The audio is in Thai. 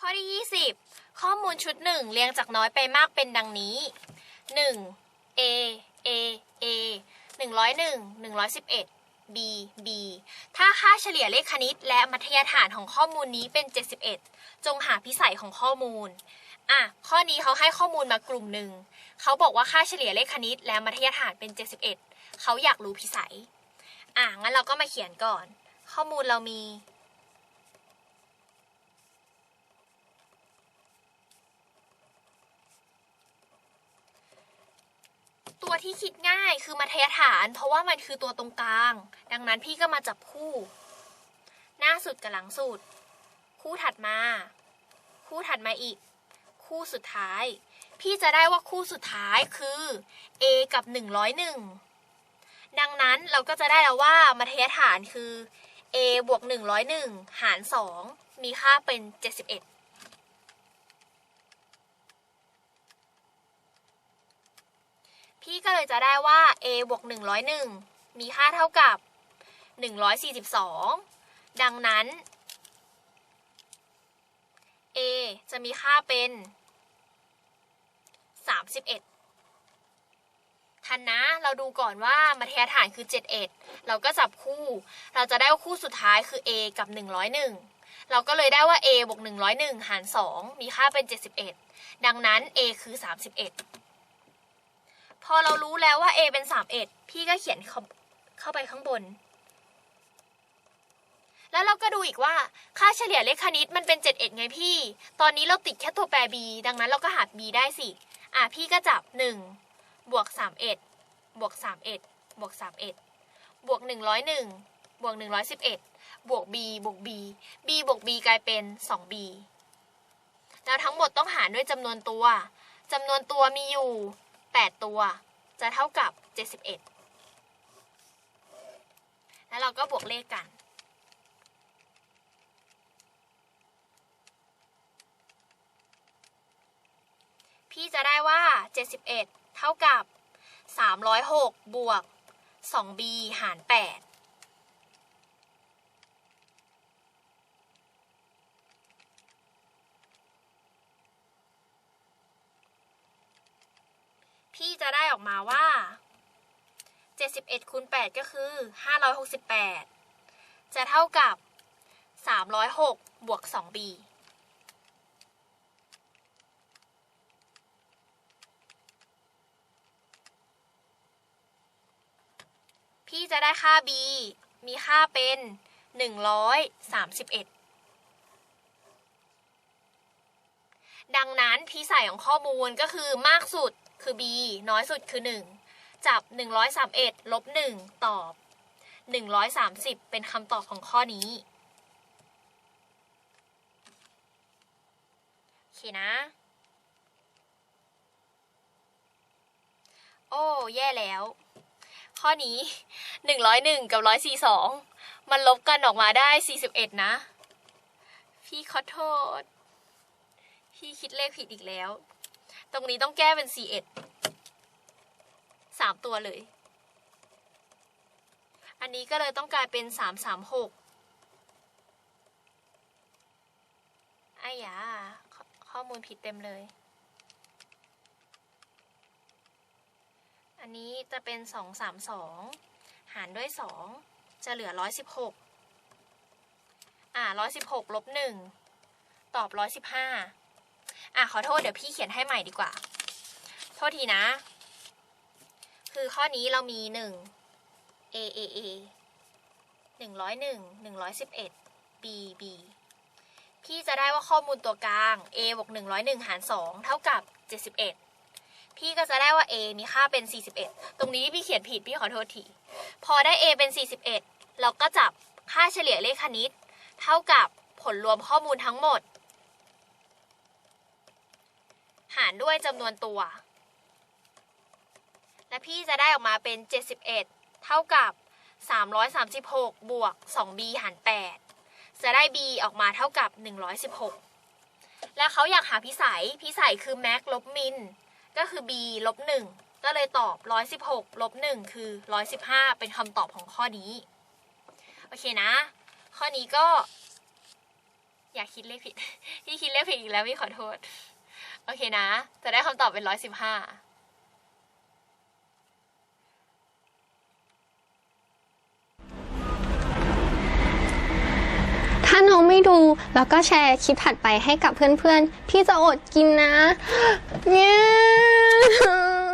ข้อที่ 20 ข้อมูลชุด 1 เรียงจากน้อยไปมากเป็นดังนี้ 1. A A A 101 111 B B ถ้าค่าเฉลี่ยเลขคณิตและมัธยฐานของข้อมูลนี้เป็น 71 จงหาพิสัยของข้อมูล อะ ข้อนี้เขาให้ข้อมูลมากลุ่มหนึ่ง เขาบอกว่าค่าเฉลี่ยเลขคณิตและมัธยฐานเป็น 71 เขาอยากรู้พิสัย อะ งั้นเราก็มาเขียนก่อน ข้อมูลเรามี ที่คิดง่ายคือมัธยฐาน เพราะว่ามันคือตัวตรงกลาง ดังนั้นพี่ก็มาจับคู่ หน้าสุดกับหลังสุด คู่ถัดมา คู่ถัดมาอีก คู่สุดท้าย พี่จะได้ว่าคู่สุดท้ายคือ a กับ 101 ดังนั้นเราก็จะได้แล้วว่ามัธยฐานคือ a บวก 101 หาร 2 มีค่าเป็น 71 พี่ก็เลยจะได้ว่า a บวก101 มีค่าเท่ากับ 142 ดังนั้น a จะมีค่าเป็น 31ทันนะ เราดูก่อนว่ามัธยฐานคือ 71 เราก็จับคู่ เราจะได้ว่าคู่สุดท้ายคือ a กับ 101 เราก็เลยได้ว่า a บวก101 หาร 2 มีค่าเป็น 71 ดังนั้น a คือ 31 พอเรารู้แล้วว่า a เป็น31พี่ก็เขียนเข้าเข้าไปข้างบน แล้วเราก็ดูอีกว่าค่าเฉลี่ยเลขคณิตมันเป็น71ไงพี่ ตอนนี้เราติดแค่ตัวแปร b ดังนั้นเราก็หา b ได้สิ อะพี่ก็จับ1บวก31บวก31บวก31บวก101บวก111บวก b บวก b b บวก b กลายเป็น 2b แล้วทั้งหมดต้องหารด้วยจำนวนตัวจำนวนตัวมีอยู่ 8 ตัว จะเท่ากับ 71 แล้วเราก็บวกเลขกัน พี่จะได้ว่า 71 เท่ากับ 306 บวก 2b หาร 8 พี่จะได้ออก มาว่า 71คูณ8ก็คือ 568 จะเท่ากับ 306 บวก 2b พี่จะได้ค่า b มีค่าเป็น 131 ดังนั้นพิสัยของข้อมูลก็คือมากสุดคือ b น้อยสุดคือ 1 จับ 131ลบ1ตอบ 130 เป็นคำตอบของข้อนี้ โอเคนะ โอ้แย่แล้ว ข้อนี้ 101 กับ 142 มันลบกันออกมาได้ 41 นะ พี่ขอโทษ พี่คิดเลขผิดอีกแล้ว ตรงนี้ต้องแก้เป็น41สามตัวเลย อันนี้ก็เลยต้องกลายเป็น 336ไอ้ยาขข้อมูลผิดเต็มเลย อันนี้จะเป็น 232 หารด้วย 2 จะเหลือ 116 อ่า 116 ลบ 1 ตอบ 115 อะขอโทษเดี๋ยวพี่เขียนให้ใหม่ดีกว่า โทษทีนะ คือข้อนี้เรามี1 A A A 101 111 B B พี่จะได้ว่าข้อมูลตัวกลาง A บวก101หนึ่งหาร2เท่ากับ71พี่ก็จะได้ว่า A มีค่าเป็น 41 ตรงนี้พี่เขียนผิดพี่ขอโทษที พอได้ A เป็น 41 เราก็จับค่าเฉลี่ยเลขคณิต เท่ากับผลรวมข้อมูลทั้งหมด หารด้วยจำนวนตัว และพี่จะได้ออกมาเป็น 71 เท่ากับ 336 บวก 2b หาร 8 จะได้ b ออกมาเท่ากับ 116 และเขาอยากหาพิสัย พิสัยคือ max ลบ min ก็คือ b ลบ 1 ก็เลยตอบ 116 ลบ 1 คือ 115 เป็นคำตอบของข้อนี้ โอเคนะ ข้อนี้ก็ อย่าคิดเลขผิดพี่คิดเลขผิดอีกแล้วพี่ขอโทษ โอเคนะ จะได้คำตอบเป็นร้อยสิบห้าถ้าน้องไม่ดูแล้วก็แชร์คลิปถัดไปให้กับเพื่อนๆ พี่จะอดกินนะเนี่ย